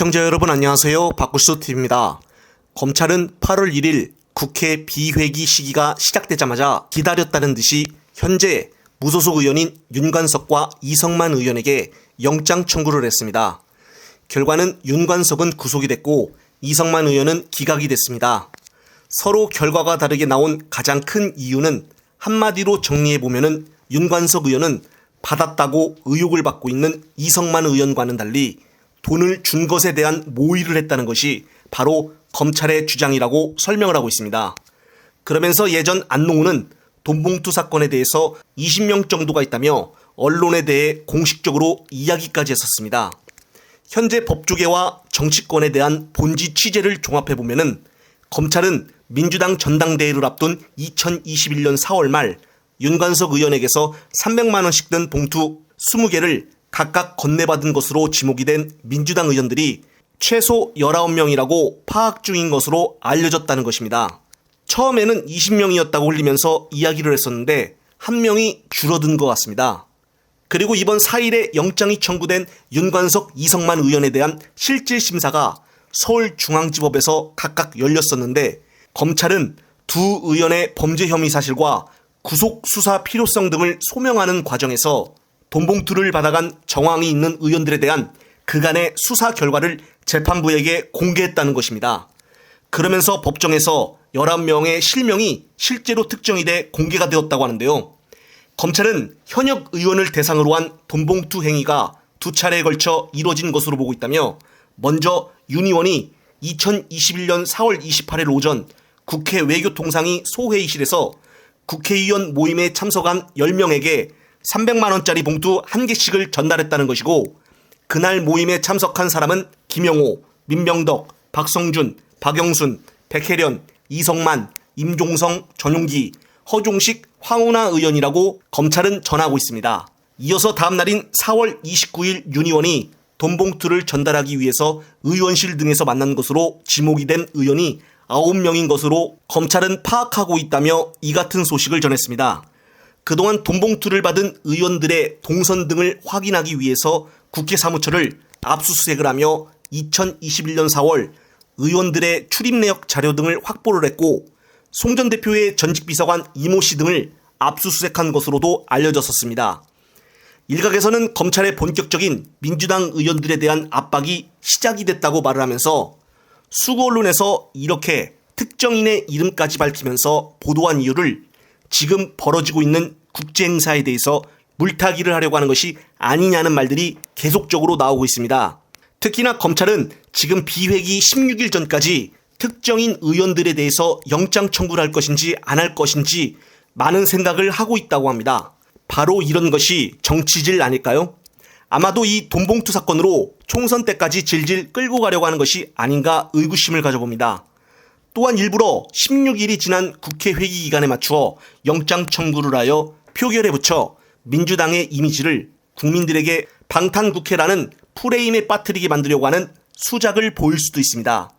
시청자 여러분 안녕하세요. 박구수TV입니다. 검찰은 8월 1일 국회 비회기 시기가 시작되자마자 기다렸다는 듯이 현재 무소속 의원인 윤관석과 이성만 의원에게 영장 청구를 했습니다. 결과는 윤관석은 구속이 됐고 이성만 의원은 기각이 됐습니다. 서로 결과가 다르게 나온 가장 큰 이유는 한마디로 정리해보면은 윤관석 의원은 받았다고 의혹을 받고 있는 이성만 의원과는 달리 돈을 준 것에 대한 모의를 했다는 것이 바로 검찰의 주장이라고 설명을 하고 있습니다. 그러면서 예전 안농우는 돈봉투 사건에 대해서 20명 정도가 있다며 언론에 대해 공식적으로 이야기까지 했었습니다. 현재 법조계와 정치권에 대한 본지 취재를 종합해 보면은 검찰은 민주당 전당대회를 앞둔 2021년 4월 말 윤관석 의원에게서 300만 원씩 든 봉투 20개를 각각 건네받은 것으로 지목이 된 민주당 의원들이 최소 19명이라고 파악 중인 것으로 알려졌다는 것입니다. 처음에는 20명이었다고 흘리면서 이야기를 했었는데 한 명이 줄어든 것 같습니다. 그리고 이번 4일에 영장이 청구된 윤관석 이성만 의원에 대한 실질 심사가 서울중앙지법에서 각각 열렸었는데 검찰은 두 의원의 범죄 혐의 사실과 구속 수사 필요성 등을 소명하는 과정에서 돈봉투를 받아간 정황이 있는 의원들에 대한 그간의 수사 결과를 재판부에게 공개했다는 것입니다. 그러면서 법정에서 11명의 실명이 실제로 특정이 돼 공개가 되었다고 하는데요. 검찰은 현역 의원을 대상으로 한 돈봉투 행위가 두 차례에 걸쳐 이뤄진 것으로 보고 있다며 먼저 윤 의원이 2021년 4월 28일 오전 국회 외교통상위 소회의실에서 국회의원 모임에 참석한 10명에게 300만 원짜리 봉투 한 개씩을 전달했다는 것이고 그날 모임에 참석한 사람은 김영호, 민명덕, 박성준, 박영순, 백혜련, 이성만, 임종성, 전용기, 허종식, 황운하 의원이라고 검찰은 전하고 있습니다. 이어서 다음 날인 4월 29일 윤 의원이 돈 봉투를 전달하기 위해서 의원실 등에서 만난 것으로 지목이 된 의원이 9명인 것으로 검찰은 파악하고 있다며 이 같은 소식을 전했습니다. 그동안 돈봉투를 받은 의원들의 동선 등을 확인하기 위해서 국회 사무처를 압수수색을 하며 2021년 4월 의원들의 출입 내역 자료 등을 확보를 했고 송 전 대표의 전직 비서관 이모 씨 등을 압수수색한 것으로도 알려졌었습니다. 일각에서는 검찰의 본격적인 민주당 의원들에 대한 압박이 시작이 됐다고 말을 하면서 수구 언론에서 이렇게 특정인의 이름까지 밝히면서 보도한 이유를 지금 벌어지고 있는 국제 행사에 대해서 물타기를 하려고 하는 것이 아니냐는 말들이 계속적으로 나오고 있습니다. 특히나 검찰은 지금 비회기 16일 전까지 특정인 의원들에 대해서 영장 청구를 할 것인지 안 할 것인지 많은 생각을 하고 있다고 합니다. 바로 이런 것이 정치질 아닐까요? 아마도 이 돈봉투 사건으로 총선 때까지 질질 끌고 가려고 하는 것이 아닌가 의구심을 가져봅니다. 또한 일부러 16일이 지난 국회 회기 기간에 맞추어 영장 청구를 하여 표결에 붙여 민주당의 이미지를 국민들에게 방탄국회라는 프레임에 빠뜨리게 만들려고 하는 수작을 보일 수도 있습니다.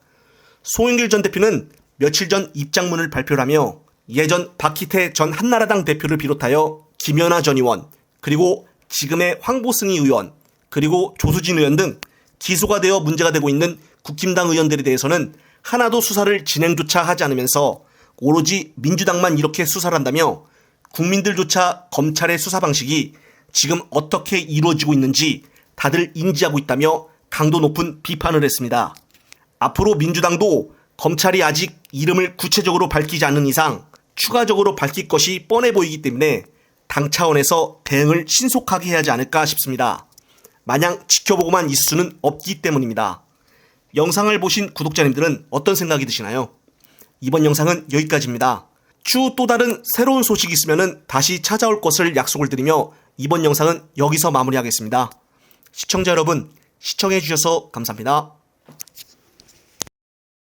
송영길 전 대표는 며칠 전 입장문을 발표하며 예전 박희태 전 한나라당 대표를 비롯하여 김연아 전 의원 그리고 지금의 황보승희 의원 그리고 조수진 의원 등 기소가 되어 문제가 되고 있는 국힘당 의원들에 대해서는 하나도 수사를 진행조차 하지 않으면서 오로지 민주당만 이렇게 수사를 한다며 국민들조차 검찰의 수사 방식이 지금 어떻게 이루어지고 있는지 다들 인지하고 있다며 강도 높은 비판을 했습니다. 앞으로 민주당도 검찰이 아직 이름을 구체적으로 밝히지 않는 이상 추가적으로 밝힐 것이 뻔해 보이기 때문에 당 차원에서 대응을 신속하게 해야 하지 않을까 싶습니다. 마냥 지켜보고만 있을 수는 없기 때문입니다. 영상을 보신 구독자님들은 어떤 생각이 드시나요? 이번 영상은 여기까지입니다. 추후 또 다른 새로운 소식이 있으면 다시 찾아올 것을 약속을 드리며 이번 영상은 여기서 마무리하겠습니다. 시청자 여러분, 시청해주셔서 감사합니다.